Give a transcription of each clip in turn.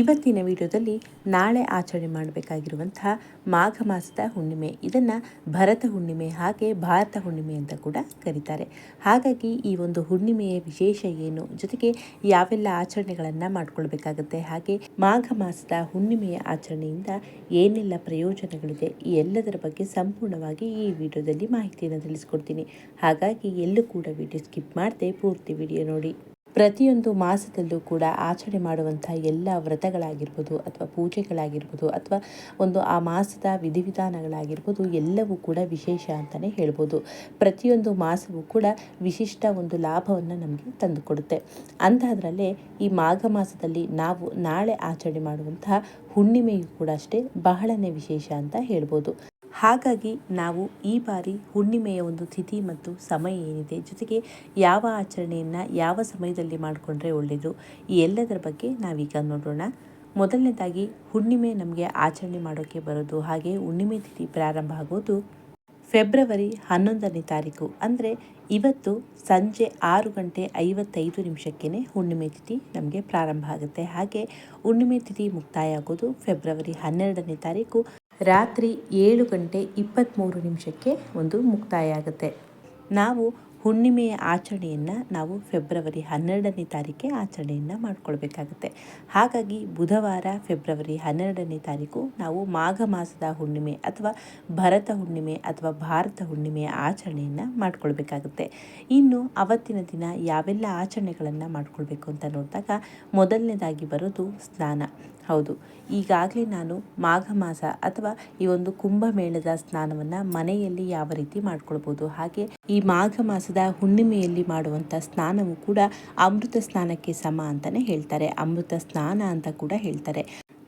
ಇವತ್ತಿನ ವಿಡಿಯೋದಲ್ಲಿ ನಾಳೆ ಆಚರಣೆ ಮಾಡಬೇಕಾಗಿರುವಂತಹ ಮಾಘ ಮಾಸದ ಹುಣ್ಣಿಮೆ. ಇದನ್ನು ಭರತ ಹುಣ್ಣಿಮೆ ಹಾಗೆ ಭಾರತ ಹುಣ್ಣಿಮೆ ಅಂತ ಕೂಡ ಕರೀತಾರೆ. ಹಾಗಾಗಿ ಈ ಒಂದು ಹುಣ್ಣಿಮೆಯ ವಿಶೇಷ ಏನು, ಜೊತೆಗೆ ಯಾವೆಲ್ಲ ಆಚರಣೆಗಳನ್ನು ಮಾಡಿಕೊಳ್ಬೇಕಾಗುತ್ತೆ, ಹಾಗೆ ಮಾಘ ಮಾಸದ ಹುಣ್ಣಿಮೆಯ ಆಚರಣೆಯಿಂದ ಏನೆಲ್ಲ ಪ್ರಯೋಜನಗಳಿದೆ, ಈ ಎಲ್ಲದರ ಬಗ್ಗೆ ಸಂಪೂರ್ಣವಾಗಿ ಈ ವಿಡಿಯೋದಲ್ಲಿ ಮಾಹಿತಿಯನ್ನು ತಿಳಿಸ್ಕೊಡ್ತೀನಿ. ಹಾಗಾಗಿ ಎಲ್ಲೂ ಕೂಡ ವಿಡಿಯೋ ಸ್ಕಿಪ್ ಮಾಡದೆ ಪೂರ್ತಿ ವಿಡಿಯೋ ನೋಡಿ. ಪ್ರತಿಯೊಂದು ಮಾಸದಲ್ಲೂ ಕೂಡ ಆಚರಣೆ ಮಾಡುವಂಥ ಎಲ್ಲ ವ್ರತಗಳಾಗಿರ್ಬೋದು ಅಥವಾ ಪೂಜೆಗಳಾಗಿರ್ಬೋದು ಅಥವಾ ಒಂದು ಆ ಮಾಸದ ವಿಧಿವಿಧಾನಗಳಾಗಿರ್ಬೋದು ಎಲ್ಲವೂ ಕೂಡ ವಿಶೇಷ ಅಂತಲೇ ಹೇಳ್ಬೋದು. ಪ್ರತಿಯೊಂದು ಮಾಸವೂ ಕೂಡ ವಿಶಿಷ್ಟ ಒಂದು ಲಾಭವನ್ನು ನಮಗೆ ತಂದುಕೊಡುತ್ತೆ. ಅಂಥದ್ರಲ್ಲೇ ಈ ಮಾಘ ಮಾಸದಲ್ಲಿ ನಾವು ನಾಳೆ ಆಚರಣೆ ಮಾಡುವಂತಹ ಹುಣ್ಣಿಮೆಯು ಕೂಡ ಅಷ್ಟೇ ಬಹಳನೇ ವಿಶೇಷ ಅಂತ ಹೇಳ್ಬೋದು. ಹಾಗಾಗಿ ನಾವು ಈ ಬಾರಿ ಹುಣ್ಣಿಮೆಯ ಒಂದು ತಿಥಿ ಮತ್ತು ಸಮಯ ಏನಿದೆ, ಜೊತೆಗೆ ಯಾವ ಆಚರಣೆಯನ್ನು ಯಾವ ಸಮಯದಲ್ಲಿ ಮಾಡಿಕೊಂಡ್ರೆ ಒಳ್ಳೆಯದು ಈ ಎಲ್ಲದರ ಬಗ್ಗೆ ನಾವೀಗ ನೋಡೋಣ. ಮೊದಲನೇದಾಗಿ, ಹುಣ್ಣಿಮೆ ನಮಗೆ ಆಚರಣೆ ಮಾಡೋಕ್ಕೆ ಬರೋದು, ಹಾಗೆ ಹುಣ್ಣಿಮೆ ತಿಥಿ ಪ್ರಾರಂಭ ಆಗೋದು ಫೆಬ್ರವರಿ ಹನ್ನೊಂದನೇ ತಾರೀಕು. ಅಂದರೆ ಇವತ್ತು ಸಂಜೆ ಆರು ಗಂಟೆ ಐವತ್ತೈದು ನಿಮಿಷಕ್ಕೇ ಹುಣ್ಣಿಮೆ ತಿಥಿ ನಮಗೆ ಪ್ರಾರಂಭ ಆಗುತ್ತೆ. ಹಾಗೆ ಹುಣ್ಣಿಮೆ ತಿಥಿ ಮುಕ್ತಾಯ ಆಗೋದು ಫೆಬ್ರವರಿ ಹನ್ನೆರಡನೇ ತಾರೀಕು. ರಾತ್ರಿ ಏಳು ಗಂಟೆ ಇಪ್ಪತ್ತ್ಮೂರು ನಿಮಿಷಕ್ಕೆ ಒಂದು ಮುಕ್ತಾಯ ಆಗುತ್ತೆ. ನಾವು ಹುಣ್ಣಿಮೆಯ ಆಚರಣೆಯನ್ನು ನಾವು ಫೆಬ್ರವರಿ ಹನ್ನೆರಡನೇ ತಾರೀಕೆ ಆಚರಣೆಯನ್ನು ಮಾಡ್ಕೊಳ್ಬೇಕಾಗುತ್ತೆ. ಹಾಗಾಗಿ ಬುಧವಾರ ಫೆಬ್ರವರಿ ಹನ್ನೆರಡನೇ ತಾರೀಕು ನಾವು ಮಾಘ ಮಾಸದ ಹುಣ್ಣಿಮೆ ಅಥವಾ ಭರತ ಹುಣ್ಣಿಮೆ ಅಥವಾ ಭಾರತ ಹುಣ್ಣಿಮೆಯ ಆಚರಣೆಯನ್ನು ಮಾಡಿಕೊಳ್ಬೇಕಾಗುತ್ತೆ. ಇನ್ನು ಅವತ್ತಿನ ದಿನ ಯಾವೆಲ್ಲ ಆಚರಣೆಗಳನ್ನು ಮಾಡಿಕೊಳ್ಬೇಕು ಅಂತ ನೋಡಿದಾಗ ಮೊದಲನೇದಾಗಿ ಬರೋದು ಸ್ನಾನ. ಹೌದು, ಈಗಾಗಲೇ ನಾನು ಮಾಘ ಮಾಸ ಅಥವಾ ಈ ಒಂದು ಕುಂಭಮೇಳದ ಸ್ನಾನವನ್ನು ಮನೆಯಲ್ಲಿ ಯಾವ ರೀತಿ ಮಾಡ್ಕೊಳ್ಬೋದು, ಹಾಗೆ ಈ ಮಾಘ ಮಾಸದ ಹುಣ್ಣಿಮೆಯಲ್ಲಿ ಮಾಡುವಂಥ ಸ್ನಾನವು ಕೂಡ ಅಮೃತ ಸ್ನಾನಕ್ಕೆ ಸಮ ಅಂತಲೇ ಹೇಳ್ತಾರೆ. ಅಮೃತ ಸ್ನಾನ ಅಂತ ಕೂಡ ಹೇಳ್ತಾರೆ.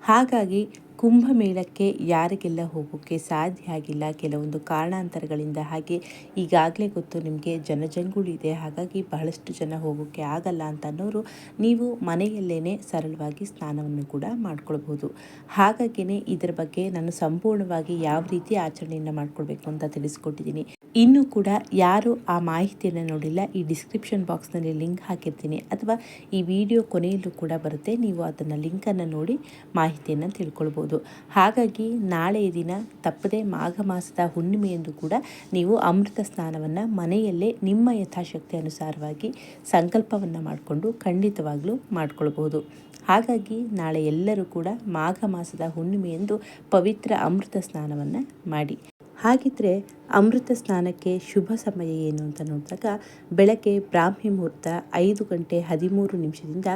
ಹಾಗಾಗಿ ಕುಂಭಮೇಳಕ್ಕೆ ಯಾರಿಗೆಲ್ಲ ಹೋಗೋಕ್ಕೆ ಸಾಧ್ಯ ಆಗಿಲ್ಲ, ಕೆಲವೊಂದು ಕಾರಣಾಂತರಗಳಿಂದ ಹಾಗೆ ಈಗಾಗಲೇ ಗೊತ್ತು ನಿಮಗೆ ಜನಜಂಗುಳಿ ಇದೆ, ಹಾಗಾಗಿ ಬಹಳಷ್ಟು ಜನ ಹೋಗೋಕ್ಕೆ ಆಗಲ್ಲ ಅಂತ ಅನ್ನೋರು ನೀವು ಮನೆಯಲ್ಲೇ ಸರಳವಾಗಿ ಸ್ನಾನವನ್ನು ಕೂಡ ಮಾಡ್ಕೊಳ್ಬೋದು ಹಾಗಾಗಿನೇ ಇದರ ಬಗ್ಗೆ ನಾನು ಸಂಪೂರ್ಣವಾಗಿ ಯಾವ ರೀತಿ ಆಚರಣೆಯನ್ನು ಮಾಡ್ಕೊಳ್ಬೇಕು ಅಂತ ತಿಳಿಸ್ಕೊಟ್ಟಿದ್ದೀನಿ. ಇನ್ನೂ ಕೂಡ ಯಾರು ಆ ಮಾಹಿತಿಯನ್ನು ನೋಡಿಲ್ಲ, ಈ ಡಿಸ್ಕ್ರಿಪ್ಷನ್ ಬಾಕ್ಸ್ನಲ್ಲಿ ಲಿಂಕ್ ಹಾಕಿರ್ತೀನಿ, ಅಥವಾ ಈ ವಿಡಿಯೋ ಕೊನೆಯಲ್ಲೂ ಕೂಡ ಬರುತ್ತೆ, ನೀವು ಅದನ್ನು ಲಿಂಕನ್ನು ನೋಡಿ ಮಾಹಿತಿಯನ್ನು ತಿಳ್ಕೊಳ್ಬೋದು. ಹಾಗಾಗಿ ನಾಳೆಯ ದಿನ ತಪ್ಪದೆ ಮಾಘ ಮಾಸದ ಹುಣ್ಣಿಮೆಯೆಂದು ಕೂಡ ನೀವು ಅಮೃತ ಸ್ನಾನವನ್ನು ಮನೆಯಲ್ಲೇ ನಿಮ್ಮ ಯಥಾಶಕ್ತಿ ಅನುಸಾರವಾಗಿ ಸಂಕಲ್ಪವನ್ನು ಮಾಡಿಕೊಂಡು ಖಂಡಿತವಾಗಲೂ ಮಾಡಿಕೊಳ್ಬೋದು ಹಾಗಾಗಿ ನಾಳೆ ಎಲ್ಲರೂ ಕೂಡ ಮಾಘ ಮಾಸದ ಹುಣ್ಣಿಮೆಯೆಂದು ಪವಿತ್ರ ಅಮೃತ ಸ್ನಾನವನ್ನು ಮಾಡಿ. ಹಾಗಿದ್ರೆ ಅಮೃತ ಸ್ನಾನಕ್ಕೆ ಶುಭ ಸಮಯ ಏನು ಅಂತ ನೋಡಿದಾಗ ಬೆಳಗ್ಗೆ ಬ್ರಾಹ್ಮಿ ಮುಹೂರ್ತ ಐದು ಗಂಟೆ ಹದಿಮೂರು ನಿಮಿಷದಿಂದ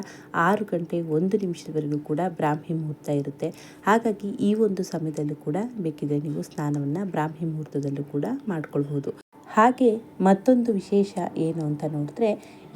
ಆರು ಗಂಟೆ ಒಂದು ನಿಮಿಷದವರೆಗೂ ಕೂಡ ಬ್ರಾಹ್ಮಿ ಮುಹೂರ್ತ ಇರುತ್ತೆ. ಹಾಗಾಗಿ ಈ ಒಂದು ಸಮಯದಲ್ಲೂ ಕೂಡ ಬೇಕಿದ್ರೆ ನೀವು ಸ್ನಾನವನ್ನು ಬ್ರಾಹ್ಮಿ ಮುಹೂರ್ತದಲ್ಲೂ ಕೂಡ ಮಾಡ್ಕೊಳ್ಬೋದು ಹಾಗೆ ಮತ್ತೊಂದು ವಿಶೇಷ ಏನು ಅಂತ ನೋಡಿದ್ರೆ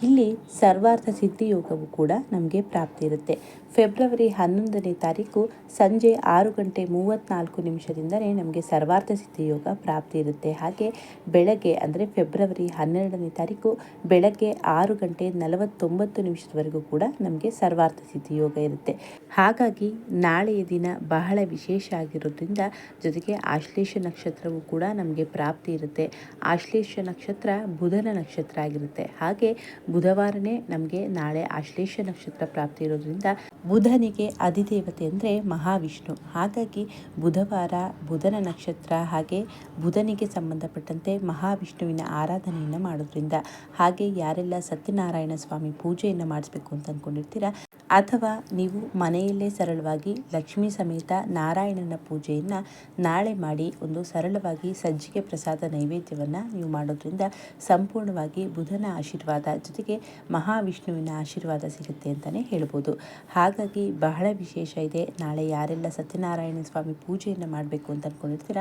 ಇಲ್ಲಿ ಸರ್ವಾರ್ಥ ಸಿದ್ಧಿ ಯೋಗವು ಕೂಡ ನಮಗೆ ಪ್ರಾಪ್ತಿ ಇರುತ್ತೆ. ಫೆಬ್ರವರಿ ಹನ್ನೊಂದನೇ ತಾರೀಕು ಸಂಜೆ ಆರು ಗಂಟೆ ಮೂವತ್ತ್ನಾಲ್ಕು ನಿಮಿಷದಿಂದಲೇ ನಮಗೆ ಸರ್ವಾರ್ಥ ಸಿದ್ಧಿ ಯೋಗ ಪ್ರಾಪ್ತಿ ಇರುತ್ತೆ. ಹಾಗೆ ಬೆಳಗ್ಗೆ ಅಂದರೆ ಫೆಬ್ರವರಿ ಹನ್ನೆರಡನೇ ತಾರೀಕು ಬೆಳಗ್ಗೆ ಆರು ಗಂಟೆ ನಲವತ್ತೊಂಬತ್ತು ನಿಮಿಷದವರೆಗೂ ಕೂಡ ನಮಗೆ ಸರ್ವಾರ್ಥ ಸಿದ್ಧಿ ಯೋಗ ಇರುತ್ತೆ. ಹಾಗಾಗಿ ನಾಳೆಯ ದಿನ ಬಹಳ ವಿಶೇಷ ಆಗಿರೋದ್ರಿಂದ ಜೊತೆಗೆ ಆಶ್ಲೇಷ ನಕ್ಷತ್ರವು ಕೂಡ ನಮಗೆ ಪ್ರಾಪ್ತಿ ಇರುತ್ತೆ. ಆಶ್ಲೇಷ ನಕ್ಷತ್ರ ಬುಧನ ನಕ್ಷತ್ರ ಆಗಿರುತ್ತೆ. ಹಾಗೆ ಬುಧವಾರನೇ ನಮಗೆ ನಾಳೆ ಆಶ್ಲೇಷ ನಕ್ಷತ್ರ ಪ್ರಾಪ್ತಿ ಇರೋದ್ರಿಂದ ಬುಧನಿಗೆ ಅಧಿದೇವತೆ ಅಂದರೆ ಮಹಾವಿಷ್ಣು. ಹಾಗಾಗಿ ಬುಧವಾರ ಬುಧನ ನಕ್ಷತ್ರ ಹಾಗೆ ಬುಧನಿಗೆ ಸಂಬಂಧಪಟ್ಟಂತೆ ಮಹಾವಿಷ್ಣುವಿನ ಆರಾಧನೆಯನ್ನು ಮಾಡೋದ್ರಿಂದ ಹಾಗೆ ಯಾರೆಲ್ಲ ಸತ್ಯನಾರಾಯಣ ಸ್ವಾಮಿ ಪೂಜೆಯನ್ನು ಮಾಡಿಸ್ಬೇಕು ಅಂತ ಅಂದ್ಕೊಂಡಿರ್ತೀರ ಅಥವಾ ನೀವು ಮನೆಯಲ್ಲೇ ಸರಳವಾಗಿ ಲಕ್ಷ್ಮೀ ಸಮೇತ ನಾರಾಯಣನ ಪೂಜೆಯನ್ನು ನಾಳೆ ಮಾಡಿ ಒಂದು ಸರಳವಾಗಿ ಸಜ್ಜಿಗೆ ಪ್ರಸಾದ ನೈವೇದ್ಯವನ್ನು ನೀವು ಮಾಡೋದ್ರಿಂದ ಸಂಪೂರ್ಣವಾಗಿ ಬುಧನ ಆಶೀರ್ವಾದ ಜೊತೆಗೆ ಮಹಾವಿಷ್ಣುವಿನ ಆಶೀರ್ವಾದ ಸಿಗುತ್ತೆ ಅಂತಲೇ ಹೇಳ್ಬೋದು. ಹಾಗಾಗಿ ಬಹಳ ವಿಶೇಷ ಇದೆ. ನಾಳೆ ಯಾರೆಲ್ಲ ಸತ್ಯನಾರಾಯಣ ಸ್ವಾಮಿ ಪೂಜೆಯನ್ನು ಮಾಡಬೇಕು ಅಂತ ಅಂದ್ಕೊಂಡಿರ್ತೀರ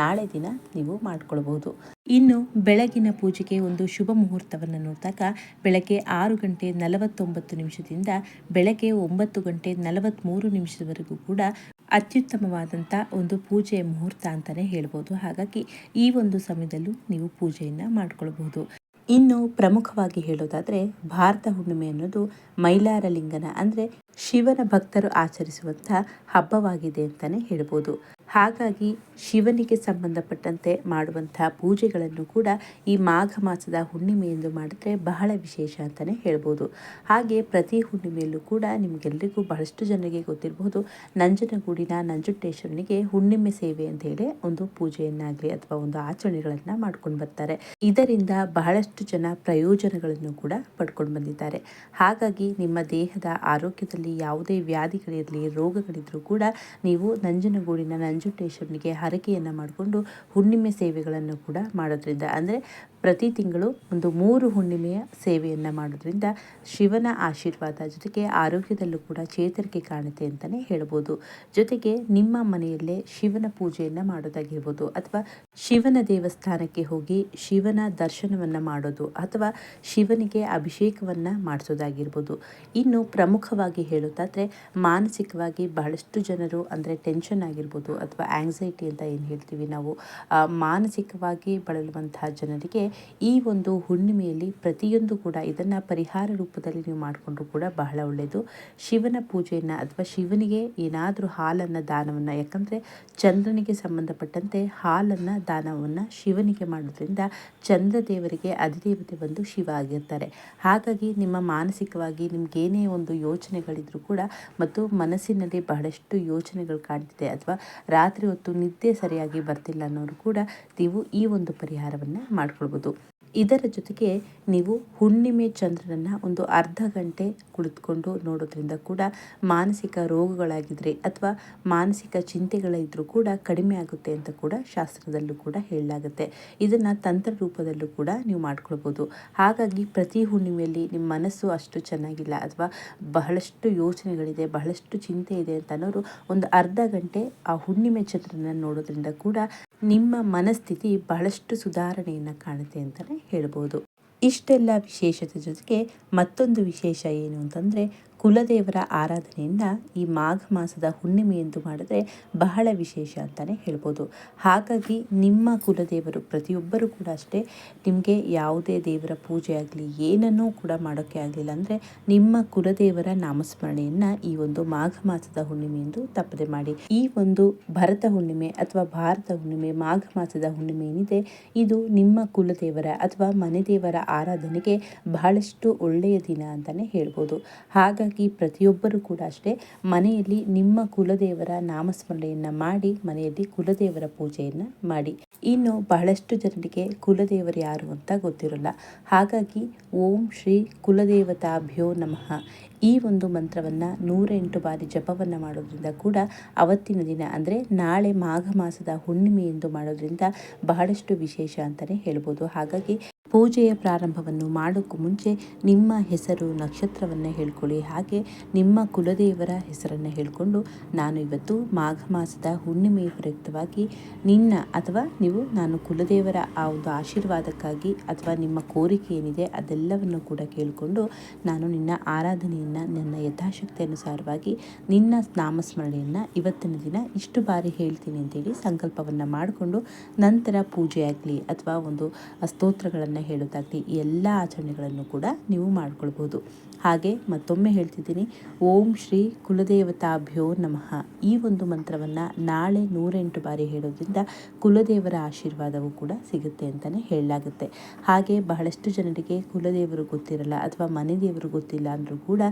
ನಾಳೆ ದಿನ ನೀವು ಮಾಡ್ಕೊಳ್ಬೋದು. ಇನ್ನು ಬೆಳಗಿನ ಪೂಜೆಗೆ ಒಂದು ಶುಭ ಮುಹೂರ್ತವನ್ನು ನೋಡಿದಾಗ ಬೆಳಗ್ಗೆ ಆರು ಗಂಟೆ ನಲವತ್ತೊಂಬತ್ತು ನಿಮಿಷದಿಂದ ಬೆಳಗ್ಗೆ ಒಂಬತ್ತು ಗಂಟೆ ನಲವತ್ತ್ಮೂರು ನಿಮಿಷದವರೆಗೂ ಕೂಡ ಅತ್ಯುತ್ತಮವಾದಂಥ ಒಂದು ಪೂಜೆಯ ಮುಹೂರ್ತ ಅಂತಲೇ ಹೇಳ್ಬೋದು. ಹಾಗಾಗಿ ಈ ಒಂದು ಸಮಯದಲ್ಲೂ ನೀವು ಪೂಜೆಯನ್ನು ಮಾಡಿಕೊಳ್ಬಹುದು. ಇನ್ನು ಪ್ರಮುಖವಾಗಿ ಹೇಳೋದಾದರೆ ಭಾರತ ಹುಣ್ಣಿಮೆ ಅನ್ನೋದು ಮೈಲಾರಲಿಂಗನ ಅಂದರೆ ಶಿವನ ಭಕ್ತರು ಆಚರಿಸುವಂಥ ಹಬ್ಬವಾಗಿದೆ ಅಂತಲೇ ಹೇಳ್ಬೋದು. ಹಾಗಾಗಿ ಶಿವನಿಗೆ ಸಂಬಂಧಪಟ್ಟಂತೆ ಮಾಡುವಂತಹ ಪೂಜೆಗಳನ್ನು ಕೂಡ ಈ ಮಾಘ ಮಾಸದ ಹುಣ್ಣಿಮೆಯೆಂದು ಮಾಡಿದ್ರೆ ಬಹಳ ವಿಶೇಷ ಅಂತಲೇ ಹೇಳ್ಬೋದು. ಹಾಗೆ ಪ್ರತಿ ಹುಣ್ಣಿಮೆಯಲ್ಲೂ ಕೂಡ ನಿಮಗೆಲ್ಲರಿಗೂ ಬಹಳಷ್ಟು ಜನರಿಗೆ ಗೊತ್ತಿರಬಹುದು ನಂಜನಗೂಡಿನ ನಂಜುಂಡೇಶ್ವರನಿಗೆ ಹುಣ್ಣಿಮೆ ಸೇವೆ ಅಂತ ಹೇಳಿ ಒಂದು ಪೂಜೆಯನ್ನಾಗಲಿ ಅಥವಾ ಒಂದು ಆಚರಣೆಗಳನ್ನು ಮಾಡ್ಕೊಂಡು ಬರ್ತಾರೆ. ಇದರಿಂದ ಬಹಳಷ್ಟು ಜನ ಪ್ರಯೋಜನಗಳನ್ನು ಕೂಡ ಪಡ್ಕೊಂಡು ಬಂದಿದ್ದಾರೆ. ಹಾಗಾಗಿ ನಿಮ್ಮ ದೇಹದ ಆರೋಗ್ಯದಲ್ಲಿ ಯಾವುದೇ ವ್ಯಾಧಿಗಳಿರಲಿ, ರೋಗಗಳಿದ್ರೂ ಕೂಡ ನೀವು ನಂಜನಗೂಡಿನ ನಂಜುಂಡೇಶ್ವರನಿಗೆ ಹರಕೆಯನ್ನು ಮಾಡಿಕೊಂಡು ಹುಣ್ಣಿಮೆ ಸೇವೆಗಳನ್ನು ಕೂಡ ಮಾಡೋದ್ರಿಂದ. ಅಂದರೆ ಪ್ರತಿ ತಿಂಗಳು ಒಂದು ಮೂರು ಹುಣ್ಣಿಮೆಯ ಸೇವೆಯನ್ನು ಮಾಡೋದ್ರಿಂದ ಶಿವನ ಆಶೀರ್ವಾದ ಜೊತೆಗೆ ಆರೋಗ್ಯದಲ್ಲೂ ಕೂಡ ಚೇತರಿಕೆ ಕಾಣುತ್ತೆ ಅಂತಲೇ ಹೇಳ್ಬೋದು. ಜೊತೆಗೆ ನಿಮ್ಮ ಮನೆಯಲ್ಲೇ ಶಿವನ ಪೂಜೆಯನ್ನು ಮಾಡೋದಾಗಿರ್ಬೋದು ಅಥವಾ ಶಿವನ ದೇವಸ್ಥಾನಕ್ಕೆ ಹೋಗಿ ಶಿವನ ದರ್ಶನವನ್ನು ಮಾಡೋದು ಅಥವಾ ಶಿವನಿಗೆ ಅಭಿಷೇಕವನ್ನು ಮಾಡಿಸೋದಾಗಿರ್ಬೋದು. ಇನ್ನು ಪ್ರಮುಖವಾಗಿ ಹೇಳೋದಾದರೆ ಮಾನಸಿಕವಾಗಿ ಬಹಳಷ್ಟು ಜನರು ಅಂದರೆ ಟೆನ್ಷನ್ ಆಗಿರ್ಬೋದು ಅಥವಾ ಆಂಗ್ಸೈಟಿ ಅಂತ ಏನು ಹೇಳ್ತೀವಿ ನಾವು ಮಾನಸಿಕವಾಗಿ ಬಳಲುವಂತಹ ಜನರಿಗೆ ಈ ಒಂದು ಹುಣ್ಣಿಮೆಯಲ್ಲಿ ಪ್ರತಿಯೊಂದು ಕೂಡ ಇದನ್ನು ಪರಿಹಾರ ರೂಪದಲ್ಲಿ ನೀವು ಮಾಡಿಕೊಂಡ್ರು ಕೂಡ ಬಹಳ ಒಳ್ಳೆಯದು ಶಿವನ ಪೂಜೆಯನ್ನು ಅಥವಾ ಶಿವನಿಗೆ ಏನಾದರೂ ಹಾಲನ್ನು ದಾನವನ್ನು, ಯಾಕಂದರೆ ಚಂದ್ರನಿಗೆ ಸಂಬಂಧಪಟ್ಟಂತೆ ಹಾಲನ್ನು ದಾನವನ್ನು ಶಿವನಿಗೆ ಮಾಡೋದ್ರಿಂದ ಚಂದ್ರ ದೇವರಿಗೆ ಅಧಿದೇವತೆ ಬಂದು ಶಿವ ಆಗಿರ್ತಾರೆ. ಹಾಗಾಗಿ ನಿಮ್ಮ ಮಾನಸಿಕವಾಗಿ ನಿಮಗೇನೇ ಒಂದು ಯೋಚನೆಗಳಿದ್ರು ಕೂಡ ಮತ್ತು ಮನಸ್ಸಿನಲ್ಲಿ ಬಹಳಷ್ಟು ಯೋಚನೆಗಳು ಕಾಣ್ತಿದೆ ಅಥವಾ ರಾತ್ರಿ ಹೊತ್ತು ನಿದ್ದೆ ಸರಿಯಾಗಿ ಬರ್ತಿಲ್ಲ ಅನ್ನೋರು ಕೂಡ ನೀವು ಈ ಒಂದು ಪರಿಹಾರವನ್ನು ಮಾಡ್ಕೊಳ್ಬೋದು. ಇದರ ಜೊತೆಗೆ ನೀವು ಹುಣ್ಣಿಮೆ ಚಂದ್ರನನ್ನು ಒಂದು ಅರ್ಧ ಗಂಟೆ ಕುಳಿತುಕೊಂಡು ನೋಡೋದ್ರಿಂದ ಕೂಡ ಮಾನಸಿಕ ರೋಗಗಳಾಗಿದ್ದರೆ ಅಥವಾ ಮಾನಸಿಕ ಚಿಂತೆಗಳಿದ್ರೂ ಕೂಡ ಕಡಿಮೆ ಆಗುತ್ತೆ ಅಂತ ಕೂಡ ಶಾಸ್ತ್ರದಲ್ಲೂ ಕೂಡ ಹೇಳಲಾಗುತ್ತೆ. ಇದನ್ನು ತಂತ್ರ ರೂಪದಲ್ಲೂ ಕೂಡ ನೀವು ಮಾಡ್ಕೊಳ್ಬೋದು. ಹಾಗಾಗಿ ಪ್ರತಿ ಹುಣ್ಣಿಮೆಯಲ್ಲಿ ನಿಮ್ಮ ಮನಸ್ಸು ಅಷ್ಟು ಚೆನ್ನಾಗಿಲ್ಲ ಅಥವಾ ಬಹಳಷ್ಟು ಯೋಚನೆಗಳಿದೆ, ಬಹಳಷ್ಟು ಚಿಂತೆ ಇದೆ ಅಂತ ಅನ್ನೋರು ಒಂದು ಅರ್ಧ ಗಂಟೆ ಆ ಹುಣ್ಣಿಮೆ ಚಂದ್ರನ ನೋಡೋದ್ರಿಂದ ಕೂಡ ನಿಮ್ಮ ಮನಸ್ಥಿತಿ ಬಹಳಷ್ಟು ಸುಧಾರಣೆಯನ್ನು ಕಾಣುತ್ತೆ ಅಂತಲೇ ಹೇಳ್ಬೋದು. ಇಷ್ಟೆಲ್ಲ ವಿಶೇಷತೆ ಜೊತೆಗೆ ಮತ್ತೊಂದು ವಿಶೇಷ ಏನು ಅಂತಂದರೆ ಕುಲದೇವರ ಆರಾಧನೆಯಿಂದ ಈ ಮಾಘ ಮಾಸದ ಹುಣ್ಣಿಮೆ ಎಂದು ಮಾಡಿದ್ರೆ ಬಹಳ ವಿಶೇಷ ಅಂತಲೇ ಹೇಳ್ಬೋದು. ಹಾಗಾಗಿ ನಿಮ್ಮ ಕುಲದೇವರು ಪ್ರತಿಯೊಬ್ಬರೂ ಕೂಡ ಅಷ್ಟೇ ನಿಮಗೆ ಯಾವುದೇ ದೇವರ ಪೂಜೆ ಆಗಲಿ, ಏನನ್ನೂ ಕೂಡ ಮಾಡೋಕ್ಕೆ ಆಗಲಿಲ್ಲ ಅಂದರೆ ನಿಮ್ಮ ಕುಲದೇವರ ನಾಮಸ್ಮರಣೆಯನ್ನು ಈ ಒಂದು ಮಾಘ ಮಾಸದ ಹುಣ್ಣಿಮೆ ಎಂದು ತಪ್ಪದೆ ಮಾಡಿ. ಈ ಒಂದು ಭರತ ಹುಣ್ಣಿಮೆ ಅಥವಾ ಭಾರತ ಹುಣ್ಣಿಮೆ, ಮಾಘ ಮಾಸದ ಹುಣ್ಣಿಮೆ ಏನಿದೆ, ಇದು ನಿಮ್ಮ ಕುಲದೇವರ ಅಥವಾ ಮನೆದೇವರ ಆರಾಧನೆಗೆ ಬಹಳಷ್ಟು ಒಳ್ಳೆಯ ದಿನ ಅಂತಲೇ ಹೇಳ್ಬೋದು. ಹಾಗಾಗಿ ಹಾಗಾಗಿ ಪ್ರತಿಯೊಬ್ಬರು ಕೂಡ ಅಷ್ಟೇ ಮನೆಯಲ್ಲಿ ನಿಮ್ಮ ಕುಲದೇವರ ನಾಮಸ್ಮರಣೆಯನ್ನು ಮಾಡಿ, ಮನೆಯಲ್ಲಿ ಕುಲದೇವರ ಪೂಜೆಯನ್ನು ಮಾಡಿ. ಇನ್ನು ಬಹಳಷ್ಟು ಜನರಿಗೆ ಕುಲದೇವರು ಯಾರು ಅಂತ ಗೊತ್ತಿರಲ್ಲ. ಹಾಗಾಗಿ ಓಂ ಶ್ರೀ ಕುಲದೇವತಾಭ್ಯೋ ನಮಃ. ಈ ಒಂದು ಮಂತ್ರವನ್ನು ನೂರೆಂಟು ಬಾರಿ ಜಪವನ್ನು ಮಾಡೋದ್ರಿಂದ ಕೂಡ ಅವತ್ತಿನ ದಿನ ಅಂದರೆ ನಾಳೆ ಮಾಘ ಮಾಸದ ಹುಣ್ಣಿಮೆ ಎಂದು ಮಾಡೋದ್ರಿಂದ ಬಹಳಷ್ಟು ವಿಶೇಷ ಅಂತಲೇ ಹೇಳ್ಬೋದು. ಹಾಗಾಗಿ ಪೂಜೆಯ ಪ್ರಾರಂಭವನ್ನು ಮಾಡೋಕ್ಕೂ ಮುಂಚೆ ನಿಮ್ಮ ಹೆಸರು ನಕ್ಷತ್ರವನ್ನು ಹೇಳ್ಕೊಳ್ಳಿ. ಹಾಗೆ ನಿಮ್ಮ ಕುಲದೇವರ ಹೆಸರನ್ನು ಹೇಳಿಕೊಂಡು ನಾನು ಇವತ್ತು ಮಾಘ ಮಾಸದ ಹುಣ್ಣಿಮೆಯ ಪ್ರಯುಕ್ತವಾಗಿ ನಿನ್ನ ಅಥವಾ ನೀವು ನಾನು ಕುಲದೇವರ ಆ ಒಂದು ಆಶೀರ್ವಾದಕ್ಕಾಗಿ ಅಥವಾ ನಿಮ್ಮ ಕೋರಿಕೆ ಏನಿದೆ ಅದೆಲ್ಲವನ್ನು ಕೂಡ ಕೇಳಿಕೊಂಡು ನಾನು ನಿನ್ನ ಆರಾಧನೆಯನ್ನು, ನನ್ನ ಯಥಾಶಕ್ತಿ ಅನುಸಾರವಾಗಿ ನಿನ್ನ ನಾಮಸ್ಮರಣೆಯನ್ನು ಇವತ್ತಿನ ದಿನ ಇಷ್ಟು ಬಾರಿ ಹೇಳ್ತೀನಿ ಅಂತೇಳಿ ಸಂಕಲ್ಪವನ್ನು ಮಾಡಿಕೊಂಡು ನಂತರ ಪೂಜೆ ಅಥವಾ ಒಂದು ಸ್ತೋತ್ರಗಳನ್ನು ಹೇಳೋದಾಗಲಿ ಎಲ್ಲ ಆಚರಣೆಗಳನ್ನು ಕೂಡ ನೀವು ಮಾಡ್ಕೊಳ್ಬೋದು. ಹಾಗೆ ಮತ್ತೊಮ್ಮೆ ಹೇಳ್ತಿದ್ದೀನಿ. ಓಂ ಶ್ರೀ ಕುಲದೇವತಾಭ್ಯೋ ನಮಃ. ಈ ಒಂದು ಮಂತ್ರವನ್ನು ನಾಳೆ ನೂರೆಂಟು ಬಾರಿ ಹೇಳೋದ್ರಿಂದ ಕುಲದೇವರ ಆಶೀರ್ವಾದವೂ ಕೂಡ ಸಿಗುತ್ತೆ ಅಂತಲೇ ಹೇಳಲಾಗುತ್ತೆ. ಹಾಗೆ ಬಹಳಷ್ಟು ಜನರಿಗೆ ಕುಲದೇವರು ಗೊತ್ತಿರಲ್ಲ ಅಥವಾ ಮನೆ ದೇವರು ಗೊತ್ತಿಲ್ಲ ಅಂದರೂ ಕೂಡ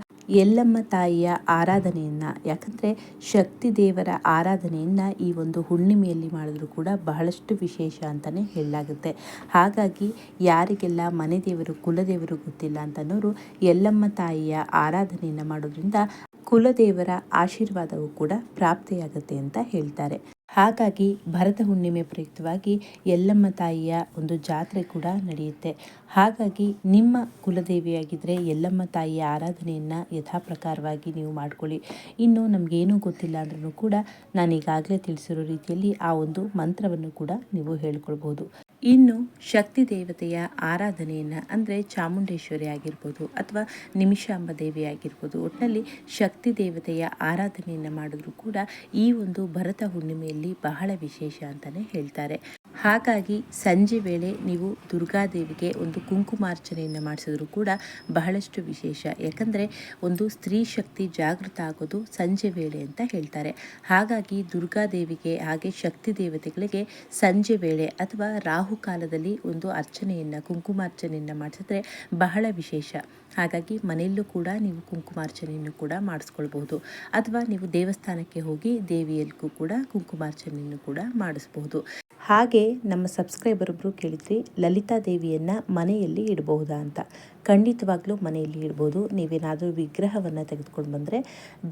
ಎಲ್ಲಮ್ಮ ತಾಯಿಯ ಆರಾಧನೆಯನ್ನು, ಯಾಕಂದರೆ ಶಕ್ತಿ ದೇವರ ಆರಾಧನೆಯನ್ನು ಈ ಒಂದು ಹುಣ್ಣಿಮೆಯಲ್ಲಿ ಮಾಡಿದ್ರೂ ಕೂಡ ಬಹಳಷ್ಟು ವಿಶೇಷ ಅಂತಲೇ ಹೇಳಲಾಗುತ್ತೆ. ಹಾಗಾಗಿ ಯಾರಿಗೆಲ್ಲ ಮನೆ ದೇವರು, ಕುಲದೇವರು ಗೊತ್ತಿಲ್ಲ ಅಂತನೋರು ಎಲ್ಲಮ್ಮ ತಾಯಿಯ ಆರಾಧನೆಯನ್ನು ಮಾಡೋದ್ರಿಂದ ಕುಲದೇವರ ಆಶೀರ್ವಾದವು ಕೂಡ ಪ್ರಾಪ್ತಿಯಾಗುತ್ತೆ ಅಂತ ಹೇಳ್ತಾರೆ. ಹಾಗಾಗಿ ಭರತ ಹುಣ್ಣಿಮೆ ಪ್ರಯುಕ್ತವಾಗಿ ಎಲ್ಲಮ್ಮ ತಾಯಿಯ ಒಂದು ಜಾತ್ರೆ ಕೂಡ ನಡೆಯುತ್ತೆ. ಹಾಗಾಗಿ ನಿಮ್ಮ ಕುಲದೇವಿಯಾಗಿದ್ದರೆ ಎಲ್ಲಮ್ಮ ತಾಯಿಯ ಆರಾಧನೆಯನ್ನು ಯಥಾಪ್ರಕಾರವಾಗಿ ನೀವು ಮಾಡ್ಕೊಳ್ಳಿ. ಇನ್ನು ನಮಗೇನೂ ಗೊತ್ತಿಲ್ಲ ಅಂದ್ರೂ ಕೂಡ ನಾನು ಈಗಾಗಲೇ ತಿಳಿಸಿರೋ ರೀತಿಯಲ್ಲಿ ಆ ಒಂದು ಮಂತ್ರವನ್ನು ಕೂಡ ನೀವು ಹೇಳ್ಕೊಳ್ಬೋದು ಇನ್ನು ಶಕ್ತಿ ದೇವತೆಯ ಆರಾಧನೆಯನ್ನು ಅಂದರೆ ಚಾಮುಂಡೇಶ್ವರಿ ಆಗಿರ್ಬೋದು ಅಥವಾ ನಿಮಿಷಾಂಬ ದೇವಿ ಆಗಿರ್ಬೋದು ಒಟ್ಟಿನಲ್ಲಿ ಶಕ್ತಿ ದೇವತೆಯ ಆರಾಧನೆಯನ್ನು ಮಾಡಿದ್ರು ಕೂಡ ಈ ಒಂದು ಭರತ ಹುಣ್ಣಿಮೆಯಲ್ಲಿ ಬಹಳ ವಿಶೇಷ ಅಂತಲೇ ಹೇಳ್ತಾರೆ. ಹಾಗಾಗಿ ಸಂಜೆ ವೇಳೆ ನೀವು ದುರ್ಗಾದೇವಿಗೆ ಒಂದು ಕುಂಕುಮಾರ್ಚನೆಯನ್ನು ಮಾಡಿಸಿದ್ರು ಕೂಡ ಬಹಳಷ್ಟು ವಿಶೇಷ. ಯಾಕಂದರೆ ಒಂದು ಸ್ತ್ರೀ ಶಕ್ತಿ ಜಾಗೃತ ಆಗೋದು ಸಂಜೆ ವೇಳೆ ಅಂತ ಹೇಳ್ತಾರೆ. ಹಾಗಾಗಿ ದುರ್ಗಾದೇವಿಗೆ ಹಾಗೆ ಶಕ್ತಿ ದೇವತೆಗಳಿಗೆ ಸಂಜೆ ವೇಳೆ ಅಥವಾ ರಾಹುಕಾಲದಲ್ಲಿ ಒಂದು ಅರ್ಚನೆಯನ್ನು ಕುಂಕುಮಾರ್ಚನೆಯನ್ನು ಮಾಡಿಸಿದ್ರೆ ಬಹಳ ವಿಶೇಷ. ಹಾಗಾಗಿ ಮನೆಯಲ್ಲೂ ಕೂಡ ನೀವು ಕುಂಕುಮಾರ್ಚನೆಯನ್ನು ಕೂಡ ಮಾಡಿಸ್ಕೊಳ್ಬಹುದು. ಅಥವಾ ನೀವು ದೇವಸ್ಥಾನಕ್ಕೆ ಹೋಗಿ ದೇವಿಯಲ್ಲಿಗೂ ಕೂಡ ಕುಂಕುಮಾರ್ಚನೆಯನ್ನು ಕೂಡ ಮಾಡಿಸ್ಬಹುದು. ಹಾಗೆ ನಮ್ಮ ಸಬ್ಸ್ಕ್ರೈಬರ್ ಒಬ್ಬರು ಕೇಳಿದ್ರಿ ಲಲಿತಾ ದೇವಿಯನ್ನು ಮನೆಯಲ್ಲಿ ಇಡಬಹುದಾ ಅಂತ. ಖಂಡಿತವಾಗ್ಲೂ ಮನೆಯಲ್ಲಿ ಇಡ್ಬೋದು ನೀವೇನಾದರೂ ವಿಗ್ರಹವನ್ನು ತೆಗೆದುಕೊಂಡು ಬಂದರೆ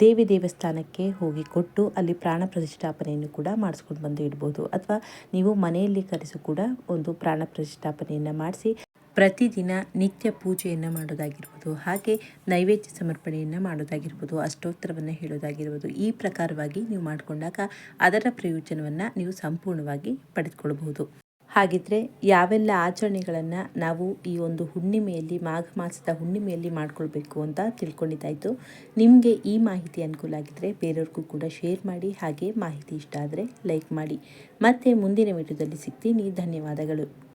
ದೇವಿ ದೇವಸ್ಥಾನಕ್ಕೆ ಹೋಗಿ ಕೊಟ್ಟು ಅಲ್ಲಿ ಪ್ರಾಣ ಪ್ರತಿಷ್ಠಾಪನೆಯನ್ನು ಕೂಡ ಮಾಡಿಸ್ಕೊಂಡು ಬಂದು ಇಡ್ಬೋದು ಅಥವಾ ನೀವು ಮನೆಯಲ್ಲಿ ಕರೆಸು ಕೂಡ ಒಂದು ಪ್ರಾಣ ಪ್ರತಿಷ್ಠಾಪನೆಯನ್ನು ಮಾಡಿಸಿ ಪ್ರತಿದಿನ ನಿತ್ಯ ಪೂಜೆಯನ್ನು ಮಾಡೋದಾಗಿರ್ಬೋದು, ಹಾಗೆ ನೈವೇದ್ಯ ಸಮರ್ಪಣೆಯನ್ನು ಮಾಡೋದಾಗಿರ್ಬೋದು, ಅಷ್ಟೋತ್ತರವನ್ನು ಹೇಳೋದಾಗಿರ್ಬೋದು, ಈ ಪ್ರಕಾರವಾಗಿ ನೀವು ಮಾಡಿಕೊಂಡಾಗ ಅದರ ಪ್ರಯೋಜನವನ್ನು ನೀವು ಸಂಪೂರ್ಣವಾಗಿ ಪಡೆದುಕೊಳ್ಬಹುದು. ಹಾಗಿದ್ರೆ ಯಾವೆಲ್ಲ ಆಚರಣೆಗಳನ್ನು ನಾವು ಈ ಒಂದು ಹುಣ್ಣಿಮೆಯಲ್ಲಿ, ಮಾಘ ಮಾಸದ ಹುಣ್ಣಿಮೆಯಲ್ಲಿ ಮಾಡ್ಕೊಳ್ಬೇಕು ಅಂತ ತಿಳ್ಕೊಂಡಿದ್ದಾಯಿತು. ನಿಮಗೆ ಈ ಮಾಹಿತಿ ಅನುಕೂಲ ಆಗಿದ್ದರೆ ಬೇರೆಯವ್ರಿಗೂ ಕೂಡ ಶೇರ್ ಮಾಡಿ, ಹಾಗೆ ಮಾಹಿತಿ ಇಷ್ಟ ಆದರೆ ಲೈಕ್ ಮಾಡಿ. ಮತ್ತೆ ಮುಂದಿನ ವಿಡಿಯೋದಲ್ಲಿ ಸಿಗ್ತೀನಿ. ಧನ್ಯವಾದಗಳು.